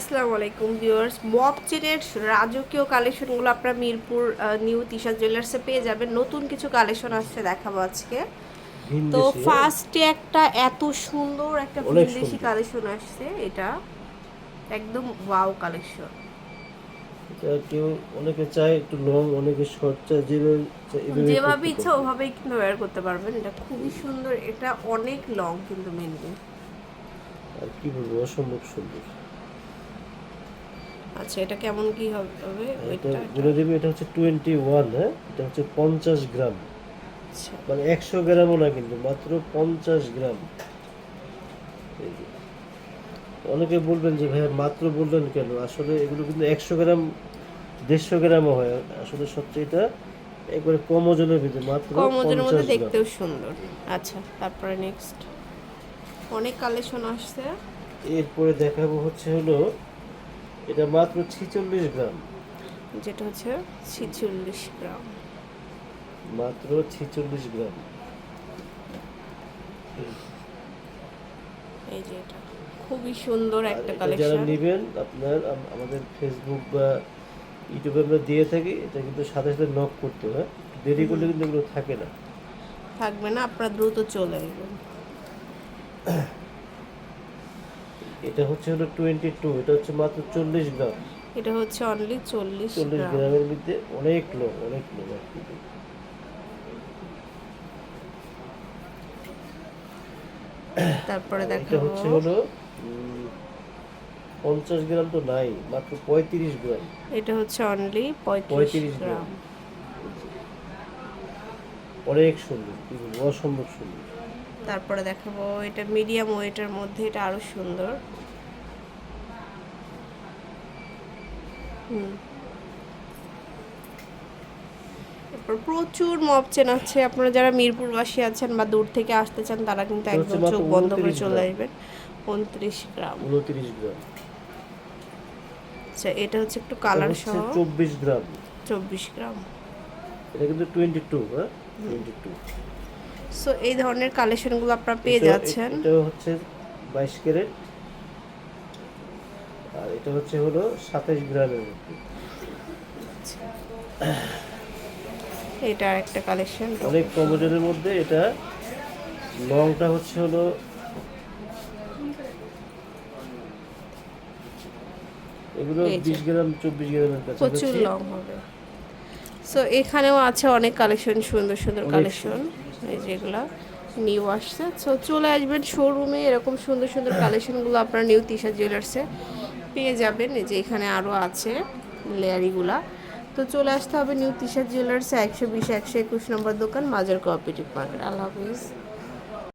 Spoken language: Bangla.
আসসালামু আলাইকুম ভিউয়ার্স। মক চেনের রাজকীয় কালেকশনগুলো আপনারা মিরপুর নিউ তিশা জুয়েলার্সে পেয়ে যাবেন। নতুন কিছু কালেকশন আসছে দেখাবো আজকে। তো হ্যাঁ? ফার্স্টে একটা এত সুন্দর একটা বিদেশি কালেকশন আসছে এটা। একদম ওয়াও কালেকশন। কেউ অনেকে চায় একটু লং অনেকে শর্ট চায় যেভাবে যেভাবে ইচ্ছা। ওভাবেই কিন্তু ওয়্যার করতে পারবেন। এটা খুবই সুন্দর এটা অনেক লং কিন্তু মেনলি আর কি বলব অসম্ভব সুন্দর। আচ্ছা এটা কেমন কি হবে? বলে দেবে এটা হচ্ছে টোয়েন্টি ওয়ান হ্যাঁ? এটা হচ্ছে পঞ্চাশ গ্রাম। আচ্ছা। মানে একশো গ্রামও না কিন্তু মাত্র পঞ্চাশ গ্রাম। অনেকে বলবেন যে ভাইয়া মাত্র বললেন কেন? আসলে এগুলো কিন্তু একশো গ্রাম দেড়শো গ্রামও হয়। আসলে সবচেয়ে এটা একবারে কম ওজনের ভিতরে মাত্র কম ওজনের মধ্যে দেখতেও সুন্দর। আচ্ছা তারপরে নেক্সট অনেক কালেকশন আসছে। এরপরে দেখাবো হচ্ছে হলো এটা মাত্র ছিচল্লিশ গ্রাম। যেটা হচ্ছে ছিচল্লিশ গ্রাম। মাত্র ছিচল্লিশ গ্রাম। এই যে এটা খুবই সুন্দর একটা এটা যারা নেবেন আপনার আমাদের ফেসবুক বা ইউটিউবে আমরা দিয়ে থাকি এটা কিন্তু সাথে সাথে নক করতে হয় দেরি করলে কিন্তু এগুলো থাকে না। থাকবে না আপনারা দ্রুত চলে আসবেন। এটা হচ্ছে হলো টোয়েন্টি টু এটা হচ্ছে মাত্র চল্লিশ গ্রাম। এটা হচ্ছে অনলি চল্লিশ চল্লিশ গ্রাম। গ্রামের মধ্যে অনেক লোক অনেক লোক। তারপরে এটা হচ্ছে হলো পঞ্চাশ গ্রাম তো নাই মাত্র পঁয়ত্রিশ গ্রাম। এটা হচ্ছে অনলি পঁয়ত্রিশ গ্রাম। অনেক সুন্দর অসম্ভব সুন্দর। তারপরে দেখাবো এটা মিডিয়াম ওয়েটের মধ্যে এটা আরও সুন্দর। হুম। প্রচুর মপ চেন আছে। আপনারা যারা মিরপুরবাসী আছেন বা দূর থেকে আসতে চান তারা কিন্তু একদম চোখ বন্ধ করে চলে আসবেন। উনত্রিশ গ্রাম। উনত্রিশ গ্রাম। আচ্ছা এটা হচ্ছে একটু কালার সহ। চব্বিশ গ্রাম। চব্বিশ গ্রাম। এটা কিন্তু টোয়েন্টি টু হ্যাঁ? টোয়েন্টি টু সো এই ধরনের কালেকশনগুলো আপনারা পেয়ে যাচ্ছেন। এটা হচ্ছে বাইশ ক্যারেট। আর এটা হচ্ছে হলো সাতাইশ গ্রামের মধ্যে। এটা আর একটা কালেকশন অনেক কম ওজনের মধ্যে এটা। লংটা হচ্ছে হলো এগুলো এই যে। বিশ গ্রাম চব্বিশ গ্রামের কাছে প্রচুর লং হবে। সো এখানেও আছে অনেক কালেকশন সুন্দর সুন্দর কালেকশন এই যেগুলা নিউ আসছে। সো চলে আসবেন শোরুমে এরকম সুন্দর সুন্দর কালেকশনগুলো আপনার নিউ তিশা জুয়েলার্সে পেয়ে যাবেন। যে এখানে আরও আছে লেয়ারিগুলা। তো চলে আসতে হবে নিউ তিশা জুয়েলার্সে একশো বিশ, একশো একুশ নম্বর দোকান মাজার কোঅপারেটিভ মার্কেট আল্লাহ হাফিজ।